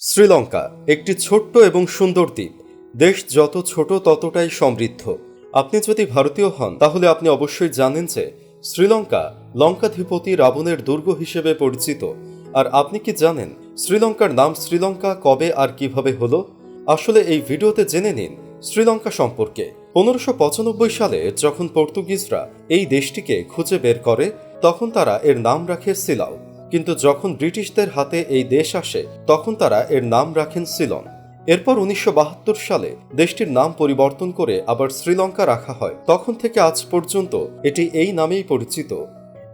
শ্রীলঙ্কা, একটি ছোট্ট এবং সুন্দর দ্বীপ। দেশ যত ছোট ততটাই সমৃদ্ধ। আপনি যদি ভারতীয় হন, তাহলে আপনি অবশ্যই জানেন যে শ্রীলঙ্কা লঙ্কাধিপতি রাবণের দুর্গ হিসেবে পরিচিত। আর আপনি কি জানেন শ্রীলঙ্কার নাম শ্রীলঙ্কা কবে আর কীভাবে হলো? আসলে এই ভিডিওতে জেনে নিন শ্রীলঙ্কা সম্পর্কে। পনেরোশো পঁচানব্বই সালে যখন পর্তুগিজরা এই দেশটিকে খুঁজে বের করে, তখন তারা এর নাম রাখে সিলাও। কিন্তু যখন ব্রিটিশদের হাতে এই দেশ আসে, তখন তারা এর নাম রাখেন সিলন। এরপর উনিশশো বাহাত্তর সালে দেশটির নাম পরিবর্তন করে আবার শ্রীলঙ্কা রাখা হয়। তখন থেকে আজ পর্যন্ত এটি এই নামেই পরিচিত।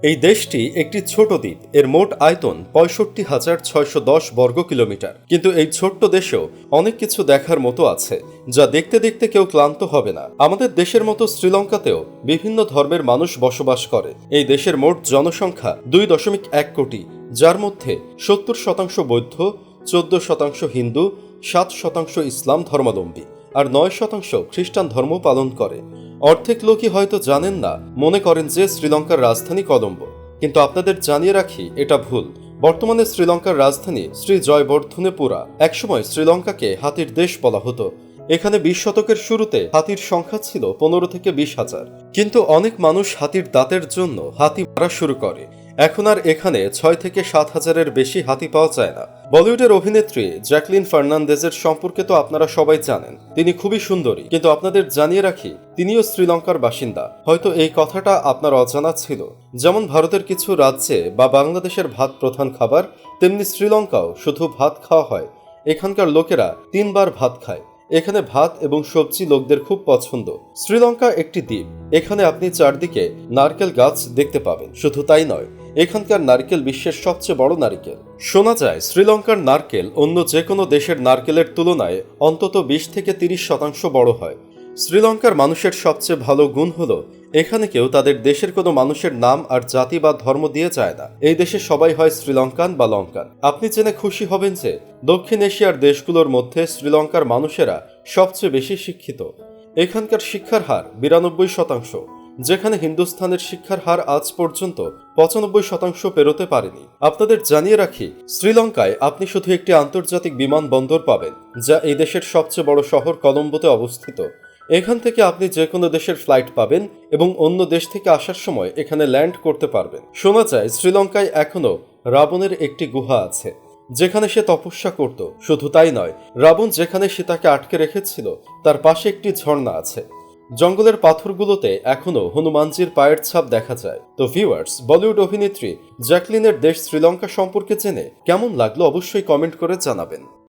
এই দেশটি একটি ছোট দ্বীপ। এর মোট আয়তন পঁয়ষট্টি হাজার ছয়শো দশ বর্গ কিলোমিটার। কিন্তু এই ছোট্ট দেশেও অনেক কিছু দেখার মতো আছে, যা দেখতে দেখতে কেউ ক্লান্ত হবে না। আমাদের দেশের মতো শ্রীলঙ্কাতেও বিভিন্ন ধর্মের মানুষ বসবাস করে। এই দেশের মোট জনসংখ্যা দুই দশমিক এক কোটি, যার মধ্যে সত্তর শতাংশ বৌদ্ধ, চোদ্দ শতাংশ হিন্দু, সাত শতাংশ ইসলাম ধর্মাবলম্বী, আর নয় শতাংশ খ্রিস্টান ধর্ম পালন করে। অর্ধেক লোকই হয়তো জানেন না, মনে করেন যে শ্রীলঙ্কার রাজধানী কলম্বো কিন্তু আপনাদের জানিয়ে রাখি, এটা ভুল। বর্তমানে শ্রীলঙ্কার রাজধানী শ্রী জয়বর্ধনেপুরা একসময় শ্রীলঙ্কাকে হাতির দেশ বলা হতো। এখানে বিশ শতকের শুরুতে হাতির সংখ্যা ছিল পনেরো থেকে বিশ হাজার। কিন্তু অনেক মানুষ হাতির দাঁতের জন্য হাতি মারা শুরু করে। এখন আর এখানে ছয় থেকে সাত হাজারের বেশি হাতি পাওয়া যায় না। বলিউডের অভিনেত্রী জ্যাকলিন ফার্নান্দেজের সম্পর্কে তো আপনারা সবাই জানেন। তিনি খুবই সুন্দরী। কিন্তু আপনাদের জানিয়ে রাখি, তিনিও শ্রীলঙ্কার বাসিন্দা। হয়তো এই কথাটা আপনার অজানা ছিল। যেমন ভারতের কিছু রাজ্যে বা বাংলাদেশের ভাত প্রধান খাবার, তেমনি শ্রীলঙ্কাও শুধু ভাত খাওয়া হয়। এখানকার লোকেরা তিনবার ভাত খায়। এখানে ভাত এবং সবজি লোকদের খুব পছন্দ। শ্রীলঙ্কা একটি দ্বীপ। এখানে আপনি চারদিকে নারকেল গাছ দেখতে পাবেন। শুধু তাই নয় এখানকার নারকেল বিশ্বের সবচেয়ে বড় নারকেল। শোনা যায়, শ্রীলঙ্কার নারকেল অন্য যে কোনো দেশের নারকেলের তুলনায় অন্তত বিশ থেকে তিরিশ শতাংশ বড় হয়। শ্রীলঙ্কার মানুষের সবচেয়ে ভালো গুণ হলো, এখানে কেউ তাদের দেশের কোনো মানুষের নাম আর জাতি বা ধর্ম দিয়ে যায় না। এই দেশে সবাই হয় শ্রীলঙ্কান বা লঙ্কান। আপনি জেনে খুশি হবেন যে, দক্ষিণ এশিয়ার দেশগুলোর মধ্যে শ্রীলঙ্কার মানুষেরা সবচেয়ে বেশি শিক্ষিত। এখানকার শিক্ষার হার বিরানব্বই শতাংশ। যেখানে হিন্দুস্থানের শিক্ষার হার আজ পর্যন্ত পঁচানব্বই শতাংশ পেরোতে পারেনি। আপনাদের জানিয়ে রাখি, শ্রীলঙ্কায় আপনি শুধু একটি আন্তর্জাতিক বিমানবন্দর পাবেন, যা এই দেশের সবচেয়ে বড় শহর কলম্বোতে অবস্থিত। এখান থেকে আপনি যে কোনো দেশের ফ্লাইট পাবেন এবং অন্য দেশ থেকে আসার সময় এখানে ল্যান্ড করতে পারবেন। শোনা যায়, শ্রীলঙ্কায় এখনও রাবণের একটি গুহা আছে, যেখানে সে তপস্যা করত। শুধু তাই নয়, রাবণ যেখানে সীতাকে আটকে রেখেছিল, তার পাশে একটি ঝর্ণা আছে। জঙ্গলের পাথরগুলোতে এখনও হনুমানজির পায়ের ছাপ দেখা যায়। তো ভিউয়ার্স বলিউড অভিনেত্রী জ্যাকলিনের দেশ শ্রীলঙ্কা সম্পর্কে জেনে কেমন লাগল অবশ্যই কমেন্ট করে জানাবেন।